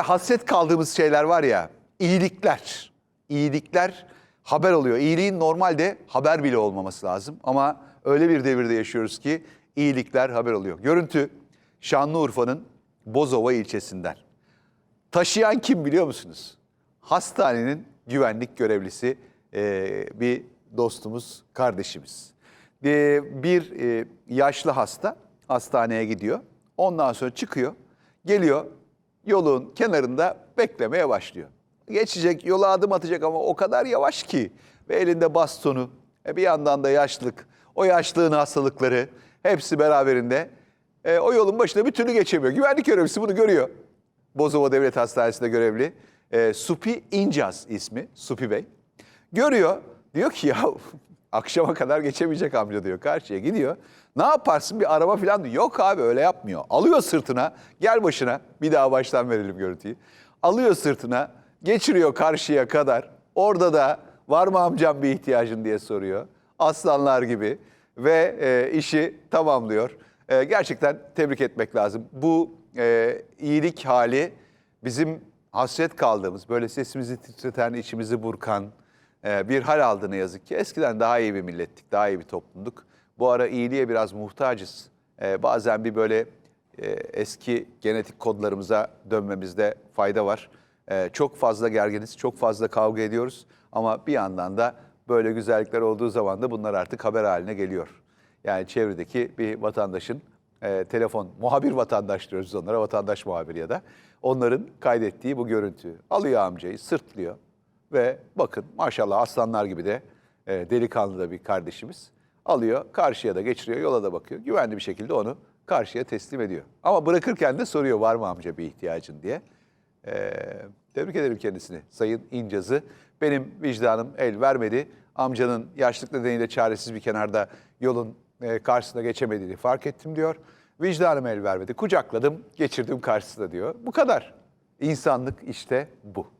Hasret kaldığımız şeyler var ya, iyilikler. İyilikler haber oluyor. İyiliğin normalde haber bile olmaması lazım. Ama öyle bir devirde yaşıyoruz ki iyilikler haber oluyor. Görüntü Şanlıurfa'nın Bozova ilçesinden. Taşıyan kim biliyor musunuz? Hastanenin güvenlik görevlisi e, bir dostumuz, kardeşimiz. E, bir e, yaşlı hasta hastaneye gidiyor. Ondan sonra çıkıyor, geliyor yolun kenarında beklemeye başlıyor. Geçecek, yola adım atacak ama o kadar yavaş ki ve elinde bastonu, e, bir yandan da yaşlılık, o yaşlığın hastalıkları hepsi beraberinde. E, o yolun başına bir türlü geçemiyor. Güvenlik görevlisi bunu görüyor. Bozova Devlet Hastanesi'nde görevli. E, Supi İncaz ismi, Supi Bey. Görüyor, diyor ki ya akşama kadar geçemeyecek amca diyor. Karşıya gidiyor. Ne yaparsın bir araba falan diyor. Yok abi öyle yapmıyor. Alıyor sırtına, gel başına. Bir daha baştan verelim görüntüyü. Alıyor sırtına, geçiriyor karşıya kadar. Orada da var mı amcam bir ihtiyacın diye soruyor. Aslanlar gibi ve e, işi tamamlıyor. E, gerçekten tebrik etmek lazım. Bu e, iyilik hali bizim hasret kaldığımız, böyle sesimizi titreten, içimizi burkan bir hal aldı ne yazık ki. Eskiden daha iyi bir millettik, daha iyi bir toplumduk. Bu ara iyiliğe biraz muhtacız. E, bazen bir böyle e, eski genetik kodlarımıza dönmemizde fayda var. E, çok fazla gerginiz, çok fazla kavga ediyoruz. Ama bir yandan da böyle güzellikler olduğu zaman da bunlar artık haber haline geliyor. Yani çevredeki bir vatandaşın e, telefon, muhabir vatandaş diyoruz onlara, vatandaş muhabir ya da onların kaydettiği bu görüntüyü. Alıyor amcayı, sırtlıyor ve bakın maşallah aslanlar gibi de e, delikanlı da bir kardeşimiz. Alıyor, karşıya da geçiriyor, yola da bakıyor. Güvenli bir şekilde onu karşıya teslim ediyor. Ama bırakırken de soruyor var mı amca bir ihtiyacın diye. Ee, tebrik ederim kendisini Sayın İncaz'ı. Benim vicdanım el vermedi. Amcanın yaşlık nedeniyle çaresiz bir kenarda yolun e, karşısına geçemediğini fark ettim diyor. Vicdanım el vermedi. Kucakladım, geçirdim karşısına diyor. Bu kadar. İnsanlık işte bu.